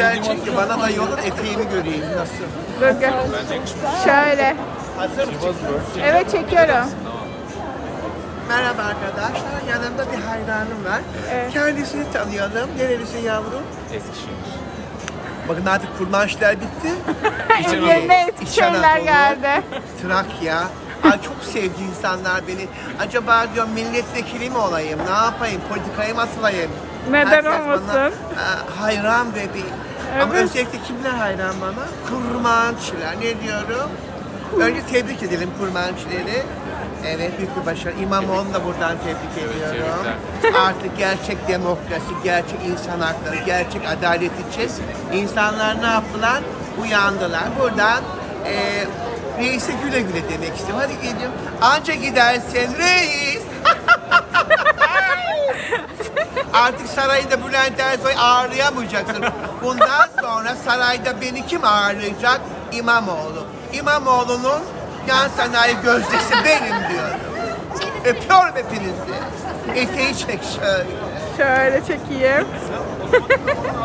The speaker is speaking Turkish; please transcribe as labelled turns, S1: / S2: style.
S1: güzel ki bana da yolun eteğimi göreyim. Nasıl?
S2: Dur. Şöyle.
S1: Hazır mısın?
S2: Evet çekiyorum.
S1: Merhaba arkadaşlar. Yanımda bir hayranım var.
S2: Evet.
S1: Kendisini tanıyalım. Nerelisin yavrum?
S3: Eskişehir.
S1: Bakın artık kurmaçlar bitti.
S2: Yerine eski
S1: İç
S2: şeyler
S1: Anadolu,
S2: geldi.
S1: Trakya. Ay çok sevdi insanlar beni. Acaba diyor milletvekili mi olayım? Ne yapayım? Politikaya mı atılayım?
S2: Neden
S1: Herkes bana,
S2: olmasın?
S1: "Aa, hayran bebeğim. Ama
S2: Evet.
S1: özellikle kimler hayran bana? Kurmancılar. Ne diyorum? Önce tebrik edelim kurmancıları. Evet büyük bir başarı. İmamoğlu'nu da buradan tebrik ediyorum. Artık gerçek demokrasi, gerçek insan hakları, gerçek adalet için insanlar ne yaptılar? Uyandılar. Buradan e, reise güle güle demek istiyorum. Hadi gidelim. Anca gidersen reis. Artık sarayda Bülent Ersoy ağırlayamayacaksın. Bundan sonra sarayda beni kim ağırlayacak? İmamoğlu. İmamoğlu'nun yan sanayi gözdesi benim diyorum. Öpüyorum hepinizi. Eteği çek şöyle.
S2: Şöyle çekeyim.